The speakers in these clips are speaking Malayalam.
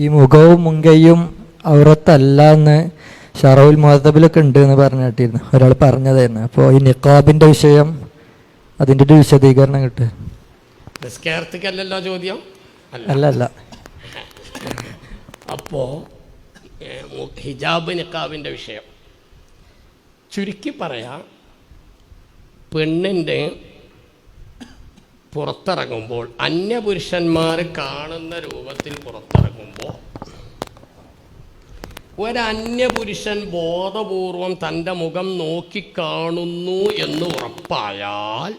ഈ മുഖവും മുങ്കയും ഔറത്തല്ല എന്ന് ഷറവുൽ മുഹത്തബിലൊക്കെ ഉണ്ട് എന്ന് പറഞ്ഞു കേട്ടിരുന്നു. ഒരാൾ പറഞ്ഞതായിരുന്നു. അപ്പോൾ ഈ നിക്കാബിന്റെ വിഷയം അതിന്റെ ഒരു വിശദീകരണം കിട്ടുക. നിസ്കാരത്തിക്കല്ലല്ലോ ചോദ്യം? അല്ല. അല്ല അല്ല. അപ്പോൾ ഹിജാബ് നിക്കാബിന്റെ വിഷയം. ചുരുക്കി പറയാ പെണ്ണിന്റെ പുറത്തിറങ്ങുമ്പോൾ അന്യപുരുഷന്മാർ കാണുന്ന രൂപത്തിൽ പുറത്തിറങ്ങുമ്പോൾ ഒരന്യപുരുഷൻ ബോധപൂർവം തന്റെ മുഖം നോക്കിക്കാണുന്നു എന്ന് ഉറപ്പായാൽ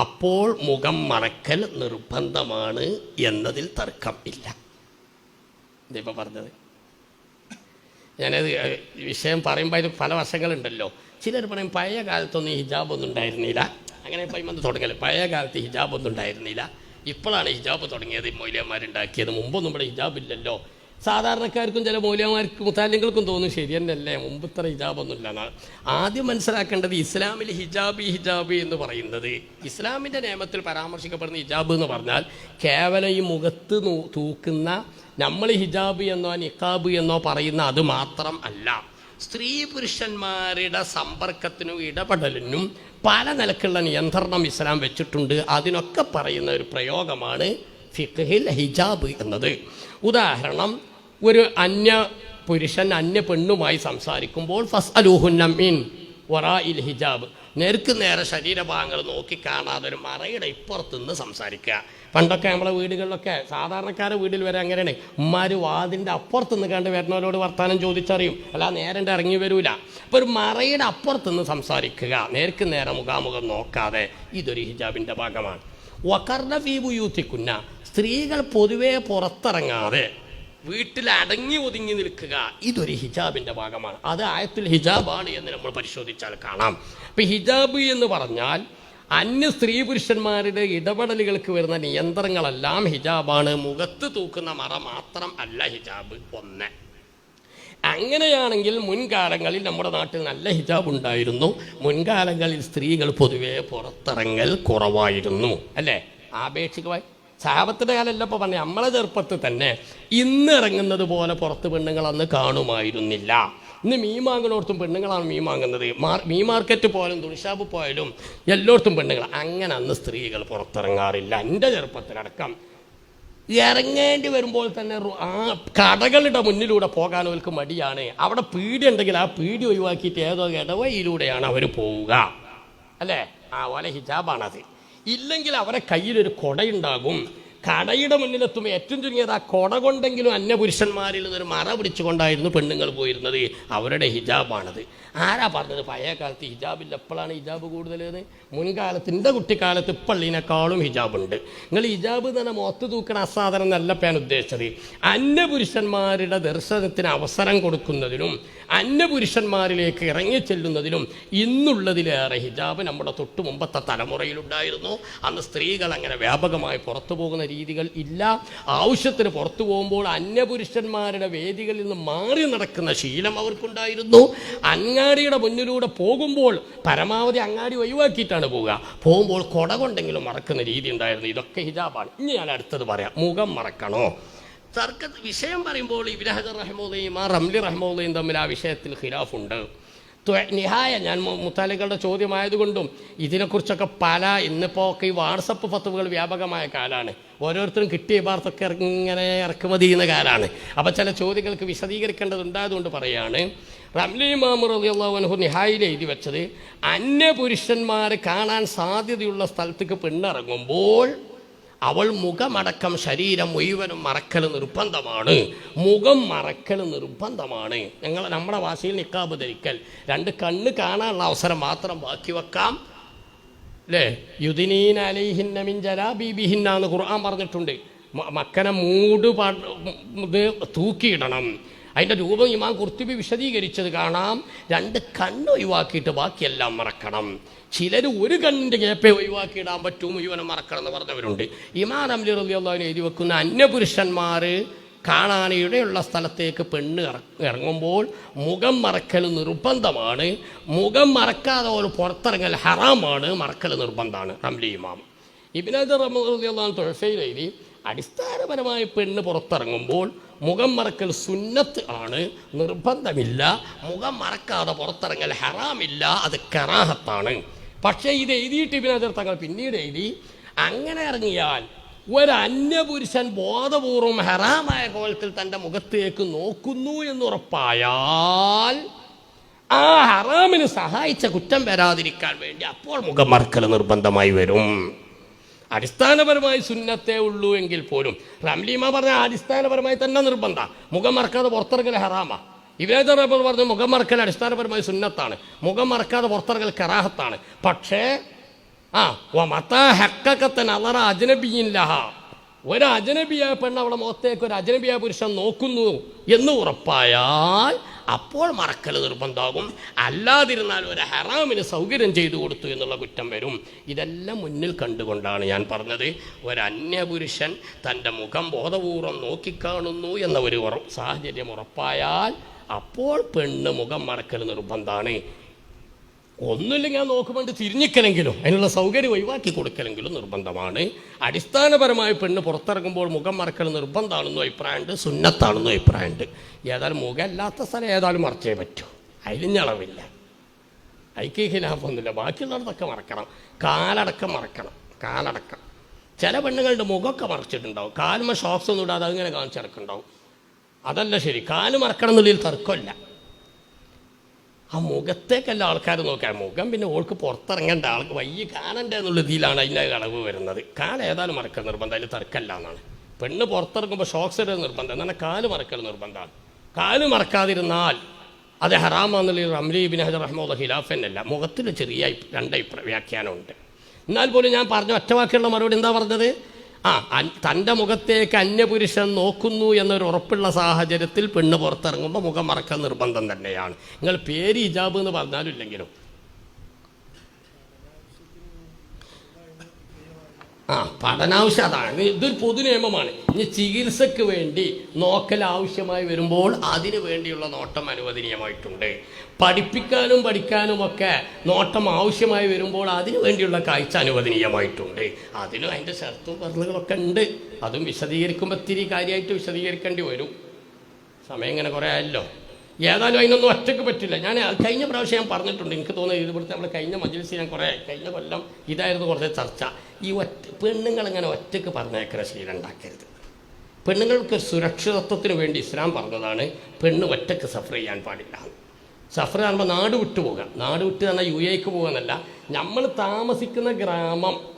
അപ്പോൾ മുഖം മറക്കൽ നിർബന്ധമാണ് എന്നതിൽ തർക്കമില്ല ഇതിപ്പോൾ പറഞ്ഞത്. ഞാനത് വിഷയം പറയുമ്പോൾ ഇത് പല വശങ്ങളുണ്ടല്ലോ. ചിലർ പറയും പഴയ കാലത്തൊന്നും ഹിജാബൊന്നും ഉണ്ടായിരുന്നില്ല. അങ്ങനെ പറയുമ്പോൾ തുടങ്ങൽ. പഴയ കാലത്ത് ഹിജാബൊന്നും ഉണ്ടായിരുന്നില്ല. ഇപ്പോഴാണ് ഹിജാബ് തുടങ്ങിയത്. മൗലിയന്മാരുണ്ടാക്കിയത്. മുമ്പൊന്നും ഇവിടെ ഹിജാബ് ഇല്ലല്ലോ സാധാരണക്കാർക്കും ചില മൗലിയന്മാർക്കും മുത്താലിങ്ങൾക്കും തോന്നും ശരി തന്നെയല്ലേ? മുമ്പ് ഇത്ര ഹിജാബൊന്നും ഇല്ലെന്നാണ് ആദ്യം മനസ്സിലാക്കേണ്ടത് ഇസ്ലാമിൽ ഹിജാബി ഹിജാബി എന്ന് പറയുന്നത്. ഇസ്ലാമിന്റെ നിയമത്തിൽ പരാമർശിക്കപ്പെടുന്ന ഹിജാബ് എന്ന് പറഞ്ഞാൽ കേവലം ഈ മുഖത്ത് തൂക്കുന്ന നമ്മൾ ഹിജാബ് എന്നോ നിക്കാബ് എന്നോ പറയുന്ന അത് മാത്രം അല്ല. സ്ത്രീ പുരുഷന്മാരുടെ സമ്പർക്കത്തിനും ഇടപെടലിനും പല നിലക്കുള്ള നിയന്ത്രണം ഇസ്ലാം വെച്ചിട്ടുണ്ട്. അതിനൊക്കെ പറയുന്ന ഒരു പ്രയോഗമാണ് ഫിഖിൽ ഹിജാബ് എന്നത്. ഉദാഹരണം ഒരു അന്യ പുരുഷൻ അന്യ പെണ്ണുമായി സംസാരിക്കുമ്പോൾ ഫസ് അലൂഹുന്നമീൻ വറാ ഇൽ ഹിജാബ്. നേർക്ക് നേരെ ശരീരഭാഗങ്ങൾ നോക്കി കാണാതെ ഒരു മറയുടെ ഇപ്പുറത്തുനിന്ന് സംസാരിക്കുക. പണ്ടൊക്കെ നമ്മളെ വീടുകളിലൊക്കെ സാധാരണക്കാരുടെ വീട്ടിൽ വരെ അങ്ങനെയാണ്. ഉമ്മാര് വാതിന്റെ അപ്പുറത്ത് നിന്ന് കണ്ട് വരുന്നവരോട് വർത്താനം ചോദിച്ചറിയും. അല്ല നേരെ ഇറങ്ങി വരൂല. അപ്പോൾ ഒരു മറയുടെ അപ്പുറത്ത് നിന്ന് സംസാരിക്കുക. നേർക്ക് നേരെ മുഖാമുഖം നോക്കാതെ ഇതൊരു ഹിജാബിന്റെ ഭാഗമാണ്. വക്കർണ ഫീബു യൂത്തിക്കുന്ന സ്ത്രീകൾ പൊതുവേ പുറത്തിറങ്ങാതെ വീട്ടിൽ അടങ്ങി ഒതുങ്ങി നിൽക്കുക ഇതൊരു ഹിജാബിന്റെ ഭാഗമാണ്. അത് ആയത്തിൽ ഹിജാബാണ് എന്ന് നമ്മൾ പരിശോധിച്ചാൽ കാണാം. അപ്പം ഹിജാബ് എന്ന് പറഞ്ഞാൽ അന്യ സ്ത്രീ പുരുഷന്മാരുടെ ഇടപെടലുകൾക്ക് വരുന്ന നിയന്ത്രണങ്ങളെല്ലാം ഹിജാബാണ്. മുഖത്ത് തൂക്കുന്ന മറ മാത്രം അല്ല ഹിജാബ് ഒന്ന്. അങ്ങനെയാണെങ്കിൽ മുൻകാലങ്ങളിൽ നമ്മുടെ നാട്ടിൽ നല്ല ഹിജാബ് ഉണ്ടായിരുന്നു. മുൻകാലങ്ങളിൽ സ്ത്രീകൾ പൊതുവെ പുറത്തിറങ്ങൽ കുറവായിരുന്നു അല്ലേ? ആപേക്ഷികമായി. സാപത്തിന്റെ കാലമല്ല ഇപ്പോൾ പറഞ്ഞ നമ്മളെ ചെറുപ്പത്തിൽ തന്നെ ഇന്ന് ഇറങ്ങുന്നത് പോലെ പുറത്ത് പെണ്ണുങ്ങൾ അന്ന് കാണുമായിരുന്നില്ല. ഇന്ന് മീൻ വാങ്ങുന്നിടത്തും പെണ്ണുങ്ങളാണ് മീൻ വാങ്ങുന്നത്. മീൻ മാർക്കറ്റ് പോയാലും തുണിഷാപ്പ് പോയാലും എല്ലായിടത്തും പെണ്ണുങ്ങൾ അങ്ങനെ അന്ന് സ്ത്രീകൾ പുറത്തിറങ്ങാറില്ല. എന്റെ ചെറുപ്പത്തിലടക്കം ഇറങ്ങേണ്ടി വരുമ്പോൾ തന്നെ ആ കടകളുടെ മുന്നിലൂടെ പോകാൻ അവർക്ക് മടിയാണ്. അവിടെ പീടി ഉണ്ടെങ്കിൽ ആ പീടി ഒഴിവാക്കിയിട്ട് ഏതോ ഇടവയിലൂടെയാണ് അവർ പോവുക. അല്ലേ? ആ ഓലെ ഹിജാബാണത്. ഇല്ലെങ്കിൽ അവരെ കയ്യിലൊരു കൊടയുണ്ടാകും. കടയുടെ മുന്നിലെത്തുമ്പോൾ ഏറ്റവും ചുരുങ്ങിയത് ആ കൊട കൊണ്ടെങ്കിലും അന്യപുരുഷന്മാരിൽ നിന്നൊരു മറ പിടിച്ചുകൊണ്ടായിരുന്നു പെണ്ണുങ്ങൾ പോയിരുന്നത്. അവരുടെ ഹിജാബാണത്. ആരാ പറഞ്ഞത്? പഴയ കാലത്ത് ഹിജാബില്ല എപ്പോഴാണ് ഹിജാബ് കൂടുതലെന്ന് മുൻകാലത്ത് എന്റെ കുട്ടിക്കാലത്ത് ഇപ്പള്ളിനേക്കാളും ഹിജാബുണ്ട്. നിങ്ങൾ ഹിജാബ് തന്നെ മുഖത്ത് തൂക്കണ അസാധനം എന്നല്ല ഞാൻ ഉദ്ദേശിച്ചത്. അന്യപുരുഷന്മാരുടെ ദർശനത്തിന് അവസരം കൊടുക്കുന്നതിനും അന്യപുരുഷന്മാരിലേക്ക് ഇറങ്ങി ചെല്ലുന്നതിനും ഇന്നുള്ളതിലേറെ ഹിജാബ് നമ്മുടെ തൊട്ടുമുമ്പത്തെ തലമുറയിലുണ്ടായിരുന്നു. അന്ന് സ്ത്രീകൾ അങ്ങനെ വ്യാപകമായി പുറത്തു പോകുന്ന രീതികൾ ഇല്ല. ആവശ്യത്തിന് പുറത്തു പോകുമ്പോൾ അന്യപുരുഷന്മാരുടെ വേദികളിൽ നിന്ന് മാറി നടക്കുന്ന ശീലം അവർക്കുണ്ടായിരുന്നു. അങ്ങാടിയുടെ മുന്നിലൂടെ പോകുമ്പോൾ പരമാവധി അങ്ങാടി ഒഴിവാക്കിയിട്ടാണ് പോവുക. പോകുമ്പോൾ കൊട കൊണ്ടെങ്കിലും മറക്കുന്ന രീതി ഉണ്ടായിരുന്നു. ഇതൊക്കെ ഹിജാബാണ്. ഇനി ഞാൻ അടുത്തത് പറയാം. മുഖം മറക്കണോ? തർക്ക വിഷയം പറയുമ്പോൾ ഇബ്രാഹിദ് റഹ്മോദയും ആ റംലി റഹ്മോദയും തമ്മിൽ ആ വിഷയത്തിൽ ഖിലാഫുണ്ട്. നിഹായ ഞാൻ മുത്താലിക്കളുടെ ചോദ്യമായതുകൊണ്ടും ഇതിനെക്കുറിച്ചൊക്കെ പല ഇന്നിപ്പോൾ ഒക്കെ ഈ വാട്സപ്പ് ഫത്തുകൾ വ്യാപകമായ കാലമാണ് ഓരോരുത്തരും കിട്ടിയ ഭാഗത്തൊക്കെ ഇങ്ങനെ ഇറക്കുമതി ചെയ്യുന്ന കാലമാണ് അപ്പോൾ ചില ചോദ്യങ്ങൾക്ക് വിശദീകരിക്കേണ്ടതുണ്ടായതുകൊണ്ട് പറയുകയാണ് റംലി മാമുറിയുള്ളവനഹു നിഹായിൽ എഴുതി വെച്ചത് അന്യ പുരുഷന്മാർ കാണാൻ സാധ്യതയുള്ള സ്ഥലത്തേക്ക് പെണ്ണിറങ്ങുമ്പോൾ അവൾ മുഖമടക്കം ശരീരം മുഴുവനും മറക്കൽ നിർബന്ധമാണ്. മുഖം മറക്കൽ നിർബന്ധമാണ്. ഞങ്ങൾ നമ്മുടെ ഭാഷയിൽ നിക്കാബ് ധരിക്കൽ രണ്ട് കണ്ണ് കാണാനുള്ള അവസരം മാത്രം ബാക്കി വെക്കാം. അല്ലേ യുദിനീൻ അലൈഹിന്ന മിൻ ജലാബീബിഹിന്ന എന്ന് ഖുർആൻ പറഞ്ഞിട്ടുണ്ട്. മക്കനെ മൂട് ഇത് തൂക്കിയിടണം. അതിന്റെ രൂപം ഇമാം കുർത്തിബി വിശദീകരിച്ചത് കാണാം. രണ്ട് കണ്ണ് ഒഴിവാക്കിയിട്ട് ബാക്കിയെല്ലാം മറക്കണം. ചിലർ ഒരു കണ്ണിന്റെ കേപ്പെ ഒഴിവാക്കിയിടാൻ പറ്റും മുഴുവനും മറക്കണം എന്ന് പറഞ്ഞവരുണ്ട്. ഇമാം റബി അള്ളാഹിനെ എഴുതി വെക്കുന്ന അന്യപുരുഷന്മാർ കാണാൻ ഇടയുള്ള സ്ഥലത്തേക്ക് പെണ്ണ് ഇറങ്ങുമ്പോൾ മുഖം മറക്കൽ നിർബന്ധമാണ്. മുഖം മറക്കാതെ ഒരു പുറത്തിറങ്ങൽ ഹറാമാണ്. മറക്കൽ നിർബന്ധമാണ്. റംലി ഇമാം. ഇബിനദ് തൊഴഫയിൽ എഴുതി അടിസ്ഥാനപരമായി പെണ്ണ് പുറത്തിറങ്ങുമ്പോൾ മുഖം മറക്കൽ സുന്നത്ത് ആണ്. നിർബന്ധമില്ല. മുഖം മറക്കാതെ പുറത്തിറങ്ങൽ ഹറാമില്ല. അത് കറാഹത്താണ്. പക്ഷേ ഇത് എഴുതിയിട്ട് ഇബിനാദർ തങ്ങൾ പിന്നീട് എഴുതി അങ്ങനെ ഇറങ്ങിയാൽ ഒരു അന്യപുരുഷൻ ബോധപൂർവം ഹറാമായ കോലത്തിൽ തന്റെ മുഖത്തേക്ക് നോക്കുന്നു എന്നുറപ്പായാൽ ആ ഹറാമിന് സഹായിച്ച കുറ്റം വരാതിരിക്കാൻ വേണ്ടി അപ്പോൾ മുഖം മറക്കൽ നിർബന്ധമായി വരും. അടിസ്ഥാനപരമായി സുന്നത്തേ ഉള്ളൂ എങ്കിൽ പോലും റംലീമ പറഞ്ഞ അടിസ്ഥാനപരമായി തന്നെ നിർബന്ധ. മുഖം മറക്കാതെ പുറത്തിറങ്ങൽ ഹറാമ. ഇവേദർ പറഞ്ഞു മുഖം മറക്കൽ അടിസ്ഥാനപരമായി സുന്നത്താണ്. മുഖം മറക്കാതെ പുറത്തിറങ്ങൽ കറാഹത്താണ്. പക്ഷേ ആ ഒരു അജനബിയായ പെണ്ണ് അവളെ മുഖത്തേക്ക് ഒരു അജനബിയായ പുരുഷൻ നോക്കുന്നു എന്ന് ഉറപ്പായാൽ അപ്പോൾ മറക്കൽ നിർബന്ധമാകും. അല്ലാതിരുന്നാൽ ഒരു ഹറാമിന് സൗകര്യം ചെയ്തു കൊടുത്തു എന്നുള്ള കുറ്റം വരും. ഇതെല്ലാം മുന്നിൽ കണ്ടുകൊണ്ടാണ് ഞാൻ പറഞ്ഞത്. ഒരു അന്യപുരുഷൻ തന്റെ മുഖം ബോധപൂർവം നോക്കിക്കാണുന്നു എന്ന ഒരു സാഹചര്യം ഉറപ്പായാൽ അപ്പോൾ പെണ്ണ് മുഖം മറക്കൽ നിർബന്ധമാണ്. ഒന്നുമില്ലെങ്കിൽ ഞാൻ നോക്കുമ്പോൾ തിരിഞ്ഞിക്കലെങ്കിലും അതിനുള്ള സൗകര്യം ഒഴിവാക്കി കൊടുക്കലെങ്കിലും നിർബന്ധമാണ്. അടിസ്ഥാനപരമായി പെണ്ണ് പുറത്തിറങ്ങുമ്പോൾ മുഖം മറക്കൽ നിർബന്ധമാണെന്നും അഭിപ്രായമുണ്ട് സുന്നത്താണെന്നും അഭിപ്രായമുണ്ട്. ഏതായാലും മുഖമല്ലാത്ത സ്ഥലം ഏതായാലും മറച്ചേ പറ്റൂ. അതിലിഞ്ഞളവില്ല ഐക്യ ഖിലാഫൊന്നുമില്ല. ബാക്കിയുള്ളതൊക്കെ മറക്കണം. കാലടക്കം മറക്കണം. കാലടക്കം. ചില പെണ്ണുങ്ങളുടെ മുഖമൊക്കെ മറച്ചിട്ടുണ്ടാവും. കാലുമ ഷോക്സ് ഒന്നും ഇടാതെ അതിങ്ങനെ കാണിച്ചിടക്കുണ്ടാവും അതല്ല ശരി. കാൽ മറക്കണം എന്നുള്ളതിൽ തർക്കമില്ല. ആ മുഖത്തേക്കല്ല ആൾക്കാർ നോക്കാൻ. മുഖം പിന്നെ ഓൾക്ക് പുറത്തിറങ്ങേണ്ട ആൾക്ക് വയ്യ കാണണ്ട എന്നുള്ള രീതിയിലാണ് അതിന്റെ കളവ് വരുന്നത്. കാൽ ഏതായാലും മറക്കൽ നിർബന്ധം. അതിൽ തർക്കമല്ല എന്നാണ്. പെണ്ണ് പുറത്തിറങ്ങുമ്പോൾ ഷോക്സ് ഇടുക നിർബന്ധം. എന്നാൽ കാൽ മറക്കൽ നിർബന്ധമാണ്. കാൽ മറക്കാതിരുന്നാൽ അത് ഹറാമാന്നുള്ള റംലി ബിൻ ഹജർ ഖിലാഫ് എന്നല്ല മുഖത്തിൽ ചെറിയ രണ്ട് വ്യാഖ്യാനമുണ്ട്. എന്നാൽ പോലും ഞാൻ പറഞ്ഞ ഒറ്റ വാക്കുള്ള മറുപടി എന്താ പറഞ്ഞത്? ആ തന്റെ മുഖത്തേക്ക് അന്യപുരുഷൻ നോക്കുന്നു എന്നൊരു ഉറപ്പുള്ള സാഹചര്യത്തിൽ പെണ്ണ് പുറത്തിറങ്ങുമ്പോൾ മുഖം മറക്കാൻ നിർബന്ധം തന്നെയാണ്. നിങ്ങൾ പേര് ഹിജാബ് എന്ന് പറഞ്ഞാലും ഇല്ലെങ്കിലും. ആ പഠനാവശ്യം അതാണ്. ഇതൊരു പൊതു നിയമമാണ് ഇനി ചികിത്സക്ക് വേണ്ടി നോക്കൽ ആവശ്യമായി വരുമ്പോൾ അതിനു വേണ്ടിയുള്ള നോട്ടം അനുവദനീയമായിട്ടുണ്ട്. പഠിപ്പിക്കാനും പഠിക്കാനുമൊക്കെ നോട്ടം ആവശ്യമായി വരുമ്പോൾ അതിനു വേണ്ടിയുള്ള കാഴ്ച അനുവദനീയമായിട്ടുണ്ട്. അതിനും അതിന്റെ ഷർത്തും പറലുകളൊക്കെ ഉണ്ട്. അതും വിശദീകരിക്കുമ്പോൾ ഇത്തിരി കാര്യമായിട്ട് വിശദീകരിക്കേണ്ടി വരും. സമയം ഇങ്ങനെ കുറേ ആയല്ലോ. ഏതായാലും അതിനൊന്നും ഒറ്റയ്ക്ക് പറ്റില്ല. ഞാൻ കഴിഞ്ഞ പ്രാവശ്യം ഞാൻ പറഞ്ഞിട്ടുണ്ട്. എനിക്ക് തോന്നുന്നത് ഇവിടുത്തെ നമ്മൾ കഴിഞ്ഞ മജ്ലിസിൽ ഞാൻ കുറേ കഴിഞ്ഞ കൊല്ലം ഇതായിരുന്നു കുറച്ച് ചർച്ച. ഈ ഒറ്റ പെണ്ണുങ്ങളിങ്ങനെ ഒറ്റയ്ക്ക് പറഞ്ഞേക്കുന്ന ശീലം ഉണ്ടാക്കരുത് പെണ്ണുങ്ങൾക്ക് സുരക്ഷിതത്വത്തിന് വേണ്ടി ഇസ്ലാം പറഞ്ഞതാണ് പെണ്ണ് ഒറ്റയ്ക്ക് സഫർ ചെയ്യാൻ പാടില്ല. സഫർ പറയുമ്പോൾ നാട് വിട്ടു പോകാം. നാട് വിട്ട് തന്നെ യു എക്ക് പോകാന്നല്ല. നമ്മൾ താമസിക്കുന്ന ഗ്രാമം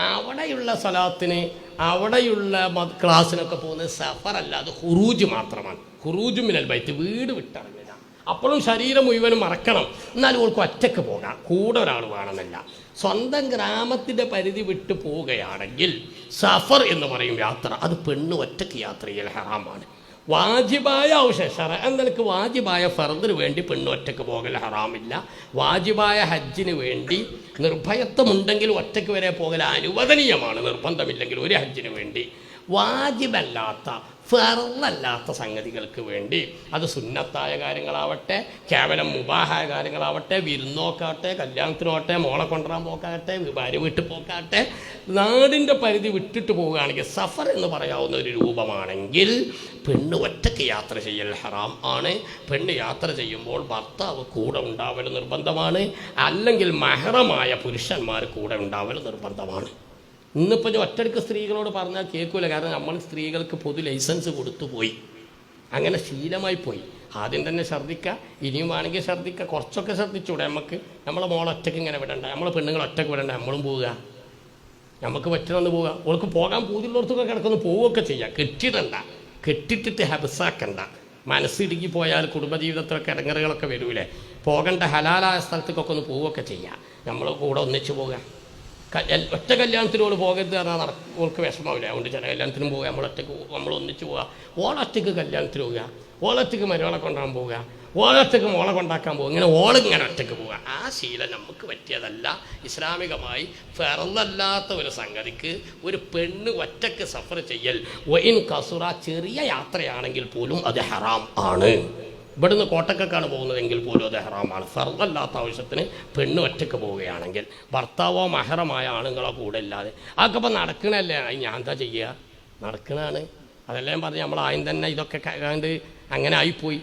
അവിടെയുള്ള സ്ഥലത്തിന് അവിടെയുള്ള ക്ലാസ്സിനൊക്കെ പോകുന്നത് സഫറല്ല അത് ഹുറൂജ് മാത്രമാണ്. ഹുറൂജ് മിനൽ ബൈത്ത് വീട് വിട്ടിറങ്ങില്ല അപ്പോഴും ശരീരം മുഴുവനും മറക്കണം. എന്നാലും ഓൾക്ക് ഒറ്റയ്ക്ക് പോകാം. കൂടെ ഒരാൾ വേണമെന്നില്ല. സ്വന്തം ഗ്രാമത്തിന്റെ പരിധി വിട്ട് പോവുകയാണെങ്കിൽ സഫർ എന്ന് പറയും യാത്ര. അത് പെണ്ണ് ഒറ്റയ്ക്ക് യാത്ര ചെയ്യൽ ഹറാമാണ്. വാജിബായ ഔഷറ എന്നൊക്കെ വാജിബായ ഫർദിന് വേണ്ടി പെണ്ണ് ഒറ്റയ്ക്ക് പോകൽ ഹറാമില്ല. വാജിബായ ഹജ്ജിന് വേണ്ടി നിർഭയത്വമുണ്ടെങ്കിൽ ഒറ്റയ്ക്ക് വരെ പോകൽ അനുവദനീയമാണ്. നിർബന്ധമില്ലെങ്കിൽ ഒരു ഹജ്ജിന് വേണ്ടി. വാജിബല്ലാത്ത ഫെറലല്ലാത്ത സംഗതികൾക്ക് വേണ്ടി അത് സുന്നത്തായ കാര്യങ്ങളാവട്ടെ കേവലം മുബാഹായ കാര്യങ്ങളാവട്ടെ വിരുന്നോക്കാട്ടെ കല്യാണത്തിനോട്ടെ മോളെ കൊണ്ടുവരാൻ പോക്കാട്ടെ ഭാര്യ വീട്ടിൽ പോക്കാട്ടെ നാടിന്റെ പരിധി വിട്ടിട്ട് പോവുകയാണെങ്കിൽ സഫർ എന്ന് പറയാവുന്ന ഒരു രൂപമാണെങ്കിൽ പെണ്ണ് ഒറ്റയ്ക്ക് യാത്ര ചെയ്യൽ ഹറാം ആണ്. പെണ്ണ് യാത്ര ചെയ്യുമ്പോൾ ഭർത്താവ് കൂടെ ഉണ്ടാവൽ നിർബന്ധമാണ്. അല്ലെങ്കിൽ മഹറമായ പുരുഷന്മാർ കൂടെ ഉണ്ടാവൽ നിർബന്ധമാണ്. ഇന്നിപ്പോൾ ഒറ്റയ്ക്ക് സ്ത്രീകളോട് പറഞ്ഞാൽ കേൾക്കൂല. കാരണം നമ്മൾ സ്ത്രീകൾക്ക് പൊതു ലൈസൻസ് കൊടുത്തു പോയി. അങ്ങനെ ശീലമായി പോയി. ആദ്യം തന്നെ ഛർദ്ദിക്കുക ഇനിയും വേണമെങ്കിൽ ഛർദ്ദിക്കുക കുറച്ചൊക്കെ ശ്രദ്ധിച്ചൂടെ നമുക്ക്. നമ്മളെ മോളെ ഒറ്റയ്ക്ക് ഇങ്ങനെ വിടണ്ട. നമ്മളെ പെണ്ണുങ്ങൾ ഒറ്റയ്ക്ക് വിടണ്ട. നമ്മളും പോവുക. നമുക്ക് പറ്റണമെന്ന് പോവുക. ഓൾക്ക് പോകാൻ പൂതിയുള്ളവർക്കൊക്കെ കിടക്കുന്നു പോവുകയൊക്കെ ചെയ്യാം. കെട്ടിടണ്ട. കെട്ടിട്ടിട്ട് ഹബസാക്കണ്ട. മനസ്സിടുക്കി പോയാൽ കുടുംബജീവിതത്തിലൊക്കെ ഇടങ്ങറുകളൊക്കെ വരൂലേ. പോകേണ്ട ഹലാലായ സ്ഥലത്തേക്കൊക്കെ ഒന്ന് പോവുകയൊക്കെ ചെയ്യാം. നമ്മൾ കൂടെ ഒന്നിച്ച് പോവുക. ഒറ്റ കല്യാണത്തിനോട് പോകരുത് പറഞ്ഞാൽ നടക്കും ഓൾക്ക് വിഷമാവില്ല അതുകൊണ്ട് ചില കല്യാണത്തിനും പോവുക. നമ്മളൊറ്റക്ക് നമ്മൾ ഒന്നിച്ച് പോവുക. ഓളൊറ്റക്ക് കല്യാണത്തിന് പോവുക. ഓളൊറ്റക്ക് മരുവളെ കൊണ്ടാകാൻ പോവുക. ഓളൊറ്റക്ക് മോളെ കൊണ്ടാക്കാൻ പോകുക ഇങ്ങനെ ഓളിങ്ങനെ ഒറ്റയ്ക്ക് പോവുക. ആ ശീലം നമുക്ക് പറ്റിയതല്ല. ഇസ്ലാമികമായി ഫെറന്നല്ലാത്ത ഒരു സംഗതിക്ക് ഒരു പെണ്ണ് ഒറ്റയ്ക്ക് സഫർ ചെയ്യൽ. വൈൻ കസുറ ചെറിയ യാത്രയാണെങ്കിൽ പോലും അത് ഹറാം ആണ്. ഇവിടുന്ന് കോട്ടക്കൊക്കെയാണ് പോകുന്നതെങ്കിൽ പോലും അത് ഹറാമാണ്. ഫർദല്ലാത്ത ആവശ്യത്തിന് പെണ്ണ് ഒറ്റയ്ക്ക് പോവുകയാണെങ്കിൽ ഭർത്താവോ മഹറമായ ആണുങ്ങളോ കൂടെ ഇല്ലാതെ. അതൊക്കെ ഇപ്പം നടക്കണല്ലേ? ഞാൻ എന്താ ചെയ്യുക നടക്കണാണ്. അതെല്ലാം പറഞ്ഞ് നമ്മൾ ആദ്യം തന്നെ ഇതൊക്കെ കണ്ട് അങ്ങനെ ആയിപ്പോയി.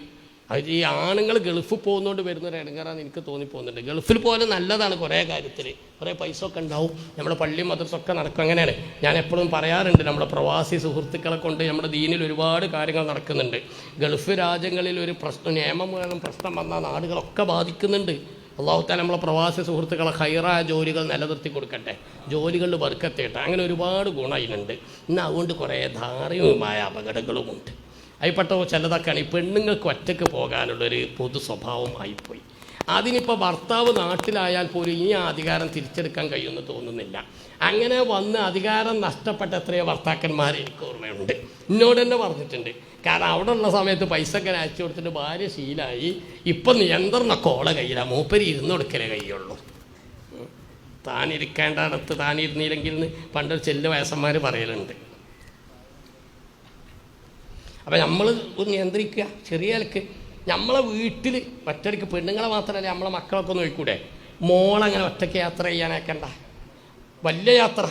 അത് ഈ ആണുങ്ങൾ ഗൾഫിൽ പോകുന്നതുകൊണ്ട് വരുന്നൊരു ഇടങ്ങാറാന്ന് എനിക്ക് തോന്നിപ്പോകുന്നുണ്ട്. ഗൾഫിൽ പോലെ നല്ലതാണ് കുറേ കാര്യത്തിൽ കുറേ പൈസ ഒക്കെ ഉണ്ടാവും. നമ്മുടെ പള്ളി മദ്രസൊക്കെ നടക്കും. അങ്ങനെയാണ്. ഞാൻ എപ്പോഴും പറയാറുണ്ട് നമ്മുടെ പ്രവാസി സുഹൃത്തുക്കളെ കൊണ്ട് നമ്മുടെ ദീനിൽ ഒരുപാട് കാര്യങ്ങൾ നടക്കുന്നുണ്ട്. ഗൾഫ് രാജ്യങ്ങളിൽ ഒരു പ്രശ്നം നിയമം വേണം പ്രശ്നം വന്നാൽ നാടുകളൊക്കെ ബാധിക്കുന്നുണ്ട്. അള്ളാഹുത്താൽ നമ്മളെ പ്രവാസി സുഹൃത്തുക്കളെ ഹൈറായ ജോലികൾ നിലനിർത്തി കൊടുക്കട്ടെ. ജോലികളിൽ വർക്കത്തേട്ടെ അങ്ങനെ ഒരുപാട് ഗുണം അതിനുണ്ട് ഇന്ന് അതുകൊണ്ട് കുറേ ധാർമ്മികമായ അപകടങ്ങളുമുണ്ട്. അതിൽപ്പെട്ട ചിലതൊക്കെയാണ് ഈ പെണ്ണുങ്ങൾക്ക് ഒറ്റയ്ക്ക് പോകാനുള്ളൊരു പൊതു സ്വഭാവമായിപ്പോയി അതിനിപ്പോൾ ഭർത്താവ് നാട്ടിലായാൽ പോലും ഈ അധികാരം തിരിച്ചെടുക്കാൻ കഴിയുമെന്ന് തോന്നുന്നില്ല. അങ്ങനെ വന്ന് അധികാരം നഷ്ടപ്പെട്ട എത്രയോ ഭർത്താക്കന്മാർ എനിക്ക് ഓർമ്മയുണ്ട്. എന്നോട് തന്നെ പറഞ്ഞിട്ടുണ്ട്. കാരണം അവിടെ ഉള്ള സമയത്ത് പൈസ ഒക്കെ അയച്ചു കൊടുത്തിട്ട് ഭാര്യ ശീലായി. ഇപ്പം നിയന്ത്രണ കോള കയ്യിലാണ് മൂപ്പര് ഇരുന്ന് കൊടുക്കലേ കയ്യുള്ളൂ. താനിരിക്കേണ്ട അടുത്ത് താനിരുന്നില്ലെങ്കിൽ പണ്ടൊരു ചെല്ലു വയസ്സന്മാർ പറയലുണ്ട്. അപ്പം നമ്മൾ ഒന്ന് നിയന്ത്രിക്കുക ചെറിയ നിലയ്ക്ക്. നമ്മളെ വീട്ടിൽ ഒറ്റയ്ക്ക് പെണ്ണുങ്ങളെ മാത്രമല്ല നമ്മളെ മക്കളൊക്കെ നോക്കൂടെ മോളങ്ങനെ ഒറ്റയ്ക്ക് യാത്ര ചെയ്യാനേക്കണ്ട വലിയ യാത്ര.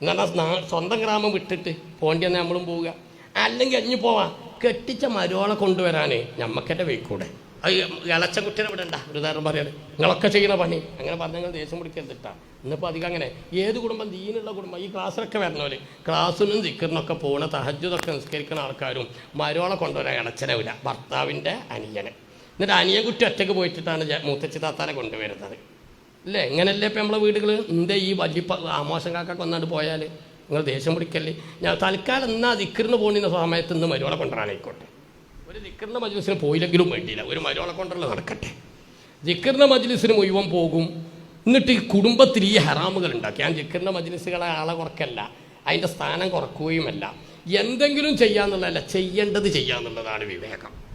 എന്നാൽ നാ- സ്വന്തം ഗ്രാമം വിട്ടിട്ട് പോണ്ടി നമ്മളും പോവുക. അല്ലെങ്കിൽ അഞ്ഞു പോവാം. കെട്ടിച്ച മരോളെ കൊണ്ടുവരാനേ ഞമ്മക്കെന്റെ വെക്കൂടെ അത് ഇളച്ച കുട്ടിനെ ഇവിടെ ഉണ്ടാ ഒരു ഉദാഹരണം പറയാണ് നിങ്ങളൊക്കെ ചെയ്യുന്ന പണി. അങ്ങനെ പറഞ്ഞാൽ ദേഷ്യം പിടിക്കരുതിട്ടാ ഇന്നിപ്പോൾ അധികം അങ്ങനെ. ഏത് കുടുംബം ദീനുള്ള കുടുംബം ഈ ക്ലാസ്സിലൊക്കെ വരണവർ ക്ലാസ്സിനും ദിക്കറിനൊക്കെ പോണ തഹജ്ജുദൊക്കെ നിസ്കരിക്കുന്ന ആൾക്കാരും മരോളെ കൊണ്ടുവരാൻ ഇളച്ചനെ വില ഭർത്താവിന്റെ അനിയനെ. എന്നിട്ട് അനിയൻ കുട്ടി ഒറ്റയ്ക്ക് പോയിട്ടിട്ടാണ് മൂത്തച്ചി താത്താനെ കൊണ്ടുവരുന്നത്. അല്ലേ ഇങ്ങനല്ലേ ഇപ്പം നമ്മളെ വീടുകൾ എന്താ ഈ വലിയ ആമോശം കാക്കൊക്കെ ഒന്നാണ്ട് പോയാൽ നിങ്ങൾ ദേഷ്യം പിടിക്കല്ലേ? ഞാൻ തൽക്കാലം എന്നാ ദിക്കറിന് പോകുന്ന സമയത്ത് ഇന്ന് മരുവളെ കൊണ്ടുവരാനായിക്കോട്ടെ. ഒരു നിക്കുന്ന മജ്ലിസിന് പോയില്ലെങ്കിലും വേണ്ടിയില്ല. ഒരു മരോളെ കൊണ്ടുള്ള നടക്കട്ടെ? ദിക്കറിന്റെ മജ്ലിസിന് മുഴുവൻ പോകും. എന്നിട്ട് ഈ കുടുംബത്തിൽ ഈ ഹറാമുകൾ ഉണ്ടാക്കി. ഞാൻ ജിക്കറിന്റെ മജ്ലിസുകളെ ആളെ കുറക്കല്ല. അതിന്റെ സ്ഥാനം കുറക്കുകയുമല്ല. എന്തെങ്കിലും ചെയ്യാന്നുള്ളതല്ല. ചെയ്യേണ്ടത് ചെയ്യാന്നുള്ളതാണ് വിവേകം.